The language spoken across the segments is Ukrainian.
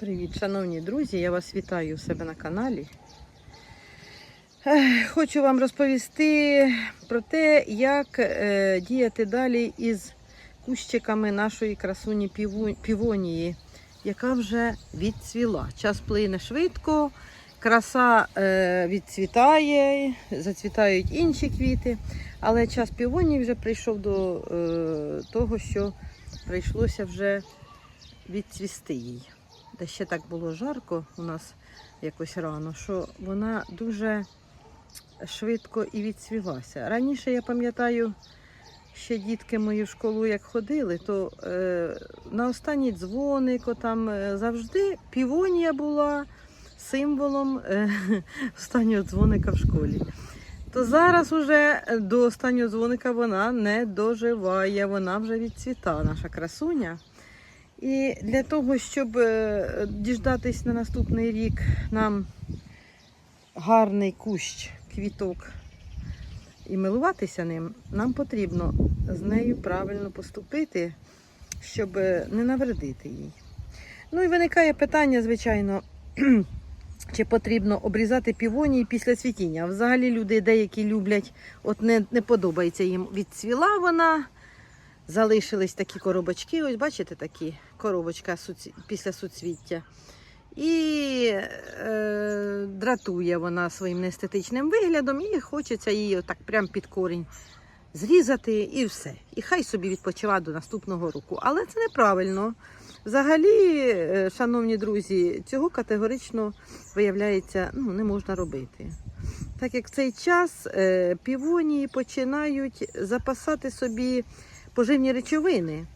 Привіт, шановні друзі! Я вас вітаю у себе на каналі. Хочу вам розповісти про те, як е, діяти далі із кущиками нашої красуні півонії, яка вже відцвіла. Час плине швидко, краса е, відцвітає, зацвітають інші квіти, але час півонії вже прийшов до е, того, що прийшлося вже відцвісти їй де ще так було жарко у нас якось рано, що вона дуже швидко і відцвілася. Раніше я пам'ятаю, ще дітки мої в школу як ходили, то е, на останній дзвоник там е, завжди півонія була символом е, останнього дзвоника в школі. То зараз уже до останнього дзвоника вона не доживає, вона вже відцвіта, наша красуня. І для того, щоб е, діждатись на наступний рік нам гарний кущ квіток і милуватися ним, нам потрібно з нею правильно поступити, щоб е, не навредити їй. Ну і виникає питання, звичайно, чи потрібно обрізати півонії після цвітіння. Взагалі люди деякі люблять, от не, не подобається їм відцвіла вона. Залишились такі коробочки, ось бачите такі коробочка після суцвіття. І е, дратує вона своїм неестетичним виглядом, і хочеться її отак прям під корінь зрізати і все. І хай собі відпочива до наступного року. Але це неправильно. Взагалі, е, шановні друзі, цього категорично виявляється, ну, не можна робити. Так як в цей час е, півонії починають запасати собі поживні речовини.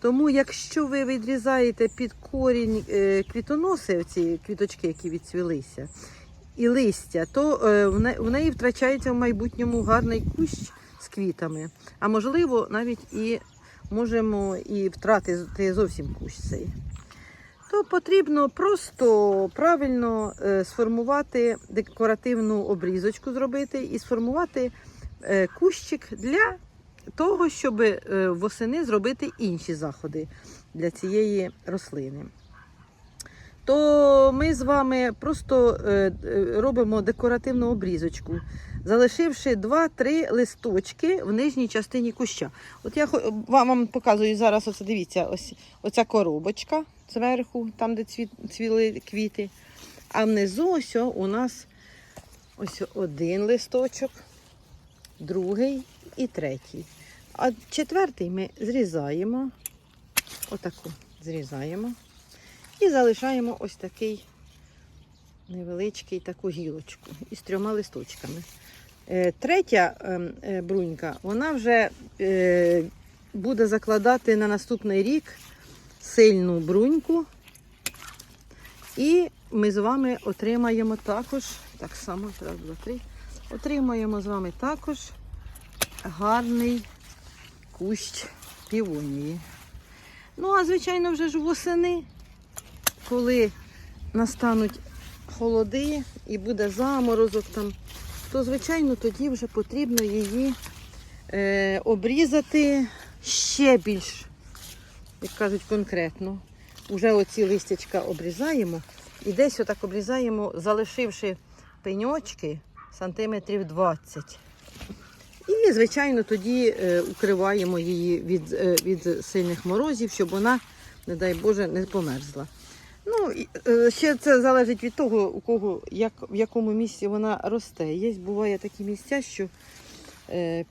Тому, якщо ви відрізаєте під корінь е, квітоноси, ці квіточки, які відцвілися, і листя, то е, в не- в неї втрачається в майбутньому гарний кущ з квітами. А можливо, навіть і можемо і втратити зовсім кущ цей. То потрібно просто правильно е, сформувати декоративну обрізочку зробити і сформувати кущик для того, щоб е, восени зробити інші заходи для цієї рослини. То ми з вами просто е, е, робимо декоративну обрізочку, залишивши 2-3 листочки в нижній частині куща. От я вам, показую зараз, оце дивіться, ось оця коробочка зверху, там, де цвіли квіти. А внизу ось у нас ось один листочок, другий і третій. А четвертий ми зрізаємо, отаку зрізаємо і залишаємо ось такий невеличкий таку гілочку із трьома листочками. Е, Третя ем, е, брунька, вона вже е, буде закладати на наступний рік сильну бруньку. І ми з вами отримаємо також, так само, раз, два, три, отримаємо з вами також гарний кущ півонії. Ну, а звичайно, вже ж восени, коли настануть холоди і буде заморозок там, то, звичайно, тоді вже потрібно її е, обрізати ще більш, як кажуть, конкретно. Уже оці листячка обрізаємо і десь отак обрізаємо, залишивши пеньочки сантиметрів 20. І, звичайно, тоді е, укриваємо її від, е, від сильних морозів, щоб вона, не дай Боже, не померзла. Ну, е, ще це залежить від того, у кого, як, в якому місці вона росте. Є, буває такі місця, що е,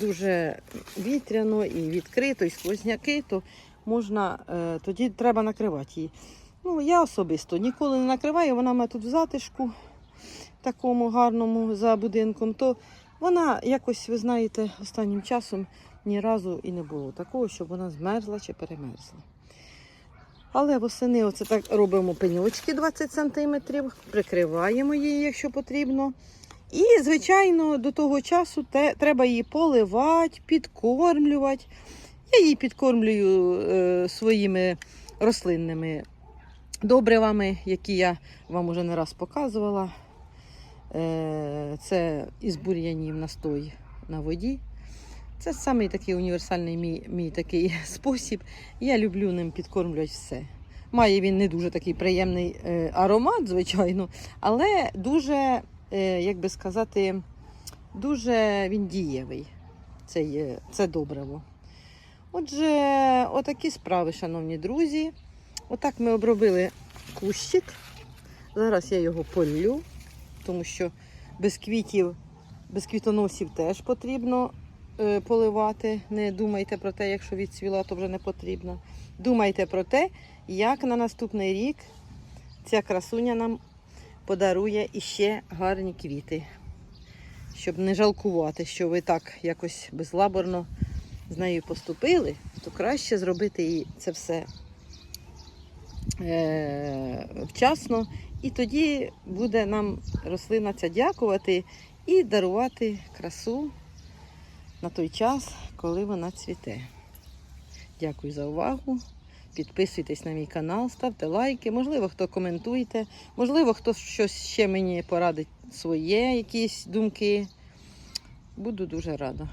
дуже вітряно і відкрито, і сквозняки, то можна, е, тоді треба накривати її. Ну, я особисто ніколи не накриваю, вона в тут в затишку, такому гарному за будинком, то вона якось, ви знаєте, останнім часом ні разу і не було такого, щоб вона змерзла чи перемерзла. Але восени оце так робимо пеньочки 20 см, прикриваємо її, якщо потрібно. І, звичайно, до того часу те, треба її поливати, підкормлювати. Я її підкормлюю е, своїми рослинними добривами, які я вам уже не раз показувала. Е, Це із бур'янів настой на воді. Це самий такий універсальний мій, мій такий спосіб. Я люблю ним підкормлювати все. Має він не дуже такий приємний е, аромат, звичайно, але дуже, е, як би сказати, дуже він дієвий. Це, є, це добриво. Отже, отакі справи, шановні друзі. Отак ми обробили кущик. Зараз я його полю, тому що без квітів, без квітоносів теж потрібно е, поливати. Не думайте про те, якщо відцвіла, то вже не потрібно. Думайте про те, як на наступний рік ця красуня нам подарує іще гарні квіти. Щоб не жалкувати, що ви так якось безлаборно з нею поступили, то краще зробити їй це все е, вчасно. І тоді буде нам рослина ця дякувати і дарувати красу на той час, коли вона цвіте. Дякую за увагу. Підписуйтесь на мій канал, ставте лайки. Можливо, хто коментуєте, можливо, хто щось ще мені порадить своє, якісь думки. Буду дуже рада.